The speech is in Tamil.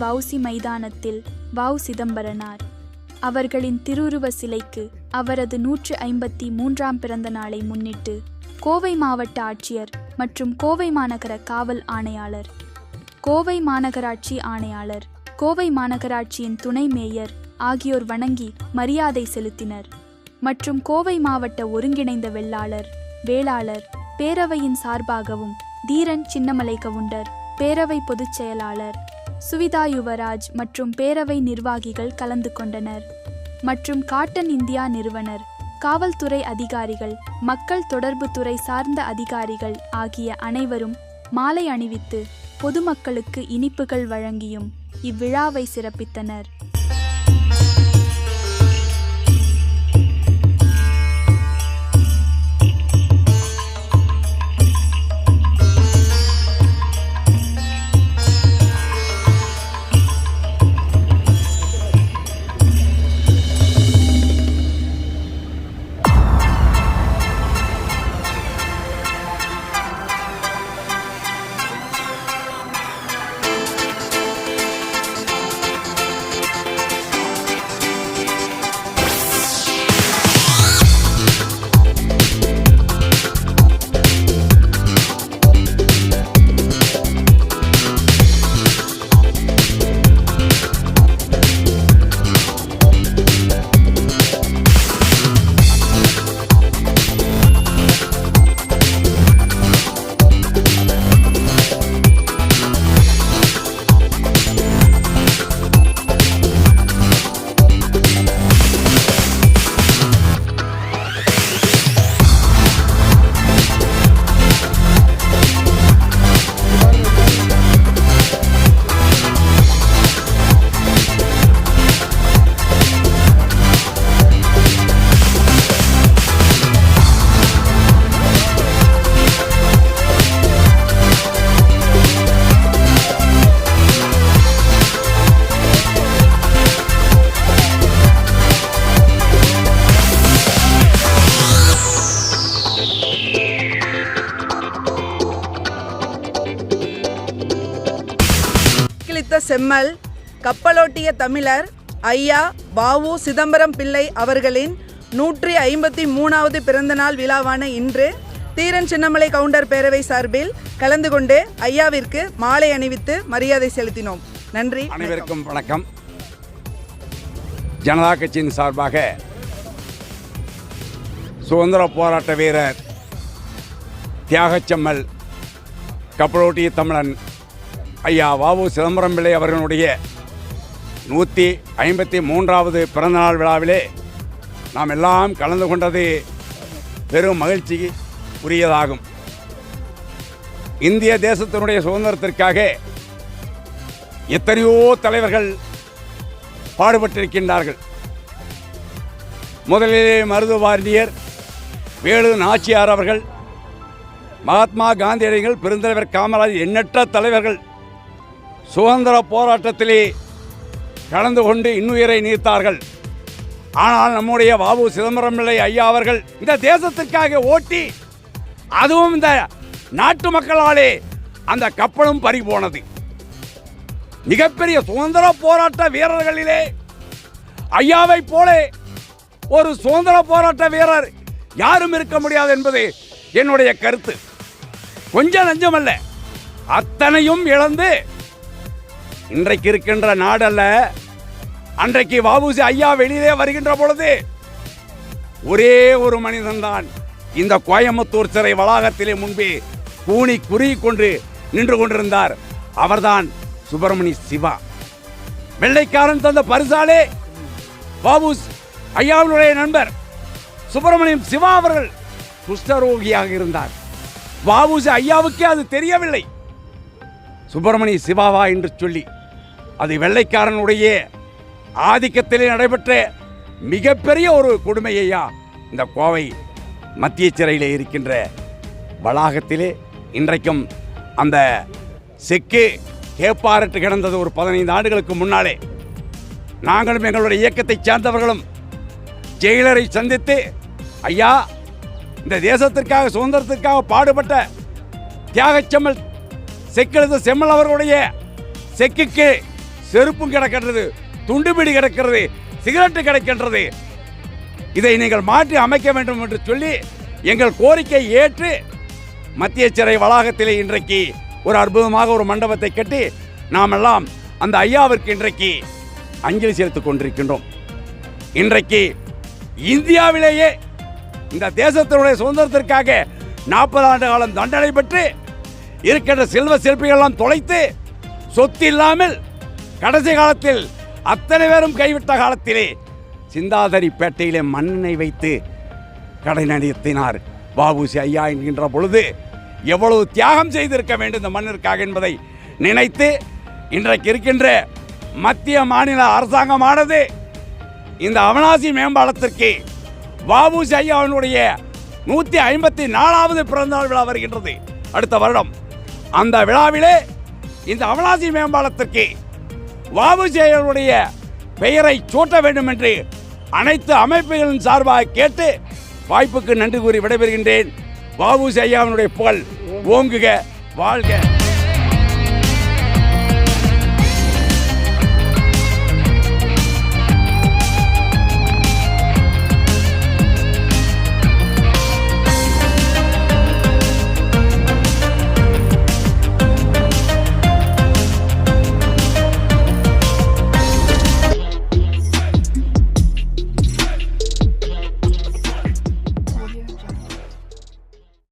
வவுசி மைதானத்தில் வவு சிதம்பரனார். அவர்களின் திருவுருவ சிலைக்கு அவரது நூற்று ஐம்பத்தி மூன்றாம் பிறந்த நாளை முன்னிட்டு கோவை மாவட்ட ஆட்சியர் மற்றும் கோவை மாநகர காவல் ஆணையாளர் கோவை மாநகராட்சி ஆணையாளர் கோவை மாநகராட்சியின் துணை மேயர் ஆகியோர் வணங்கி மரியாதை செலுத்தினர். மற்றும் கோவை மாவட்ட ஒருங்கிணைந்த வெள்ளாளர் வேளாளர் பேரவையின் சார்பாகவும் தீரன் சின்னமலை கவுண்டர் பேரவை பொதுச் செயலாளர் சுவிதா யுவராஜ் மற்றும் பேரவை நிர்வாகிகள் கலந்து கொண்டனர். மற்றும் காட்டன் இந்தியா நிறுவனர் காவல்துறை அதிகாரிகள் மக்கள் தொடர்பு துறை சார்ந்த அதிகாரிகள் ஆகிய அனைவரும் மாலை அணிவித்து பொதுமக்களுக்கு இனிப்புகள் வழங்கியும் இவ்விழாவை சிறப்பித்தனர். செம்மல் கப்பலோட்டிய தமிழர் ஐயா பாவு சிதம்பரம் பிள்ளை அவர்களின் நூற்றி ஐம்பத்தி மூணாவது பிறந்தநாள் விழாவான இன்று தீரன் சின்னமலை கவுண்டர் பேரவை சார்பில் கலந்து கொண்டு ஐயாவிற்கு மாலை அணிவித்து மரியாதை செலுத்தினோம். நன்றி அனைவருக்கும் வணக்கம். ஜனதா கட்சியின் சார்பாக சுதந்திர போராட்ட வீரர் தியாகச்சம்மல் கப்பலோட்டிய தமிழன் ஐயா வாவு சிதம்பரம் பிள்ளை அவர்களுடைய நூற்றி ஐம்பத்தி மூன்றாவது பிறந்தநாள் விழாவிலே நாம் எல்லாம் கலந்து கொண்டது பெரும் மகிழ்ச்சிக்கு உரியதாகும் இந்திய தேசத்தினுடைய சுதந்திரத்திற்காக எத்தனையோ தலைவர்கள் பாடுபட்டிருக்கின்றார்கள். முதலிலே மருதுவாரியர் வேலு நாச்சியார் அவர்கள் மகாத்மா காந்தியடிகள் பெருந்தலைவர் காமராஜ் எண்ணற்ற தலைவர்கள் சுதந்திர போராட்டத்திலே கலந்து கொண்டு இன்னுயிரை நீர்த்தார்கள் ஆனால் நம்முடைய பாபு சிதம்பரம் பிள்ளை ஐயா அவர்கள் இந்த தேசத்திற்காக ஓட்டி அதுவும் இந்த நாட்டு மக்களாலே அந்த கப்பலும் பறி போனது. மிகப்பெரிய சுதந்திர போராட்ட வீரர்களிலே ஐயாவை போல ஒரு சுதந்திர போராட்ட வீரர் யாரும் இருக்க முடியாது என்பது என்னுடைய கருத்து. கொஞ்சம் நஞ்சமல்ல அத்தனையும் இழந்து இன்றைக்கு இருக்கின்ற நாடல்ல அன்றைக்கு வாபுசி ஐயா வெளியிலே வருகின்ற பொழுது ஒரே ஒரு மனிதன்தான். இந்த கோயம்புத்தூர் சிறை வளாகத்திலே முன்பே கூணி குறுகி கொண்டு நின்று கொண்டிருந்தார். அவர்தான் சுப்பிரமணி சிவா. வெள்ளைக்காரன் தந்த பரிசாலே பாபு ஐயாவினுடைய நண்பர் சுப்பிரமணியம் சிவா அவர்கள் குஷ்டரோகியாக இருந்தார். பாபுசி ஐயாவுக்கே அது தெரியவில்லை. சுப்பிரமணிய சிவாவா என்று சொல்லி அது வெள்ளைக்காரனுடைய ஆதிக்கத்திலே நடைபெற்ற மிகப்பெரிய ஒரு கொடுமையா இந்த கோவை மத்திய சிறையில் இருக்கின்ற வளாகத்திலே இன்றைக்கும் அந்த செக்கு கேப்பாரட்டு கிடந்தது ஒரு பதினைந்து ஆண்டுகளுக்கு முன்னாலே. நாங்களும் எங்களுடைய இயக்கத்தைச் சேர்ந்தவர்களும் ஜெயிலரை சந்தித்து ஐயா இந்த தேசத்திற்காக சுதந்திரத்திற்காக பாடுபட்ட தியாகச்செம்மல் செக்கெழுத்து செம்மல் அவர்களுடைய செக்குக்கு செருப்பும் கிடக்கின்றது துண்டுபிடி கிடக்கிறது சிகரெட்டு கிடைக்கின்றது. இதை நீங்கள் மாற்றி அமைக்க வேண்டும் என்று சொல்லி எங்கள் கோரிக்கை ஏற்று மத்திய சிறை வளாகத்திலே இன்றைக்கு ஒரு அற்புதமாக ஒரு மண்டபத்தை கட்டி நாமெல்லாம் அந்த ஐயாவிற்கு இன்றைக்கு அஞ்சலி செலுத்திக் கொண்டிருக்கின்றோம். இன்றைக்கு இந்தியாவிலேயே இந்த தேசத்தினுடைய சுதந்திரத்திற்காக நாற்பது ஆண்டு காலம் தண்டனை பெற்று இருக்கின்ற செல்வ செழிப்புகளெல்லாம் தொலைத்து சொத்து இல்லாமல் கடைசி காலத்தில் அத்தனை பேரும் கைவிட்ட காலத்திலே சிந்தாதரி பேட்டையிலே மண்ணை வைத்து கடை நடத்தினார். பாபுசி ஐயா என்கின்ற பொழுது எவ்வளவு தியாகம் செய்திருக்க வேண்டும் இந்த மண்ணிற்காக என்பதை நினைத்து இன்றைக்கு இருக்கின்ற மத்திய மாநில அரசாங்கமானது இந்த அவனாசி மேம்பாலத்திற்கு வாபுசி ஐயாவினுடைய நூற்றி ஐம்பத்தி நாலாவது பிறந்தநாள் விழா வருகின்றது. அடுத்த வருடம். அந்த விழாவிலே இந்த அவனாசி மேம்பாலத்திற்கு வாவுசேயருடைய பெயரை சூட்ட வேண்டும் என்று அனைத்து அமைப்புகளின் சார்பாக கேட்டு வாய்ப்புக்கு நன்றி கூறி விடைபெறுகின்றேன். வாவுசேயாவினுடைய புகழ் ஓங்குக வாழ்க.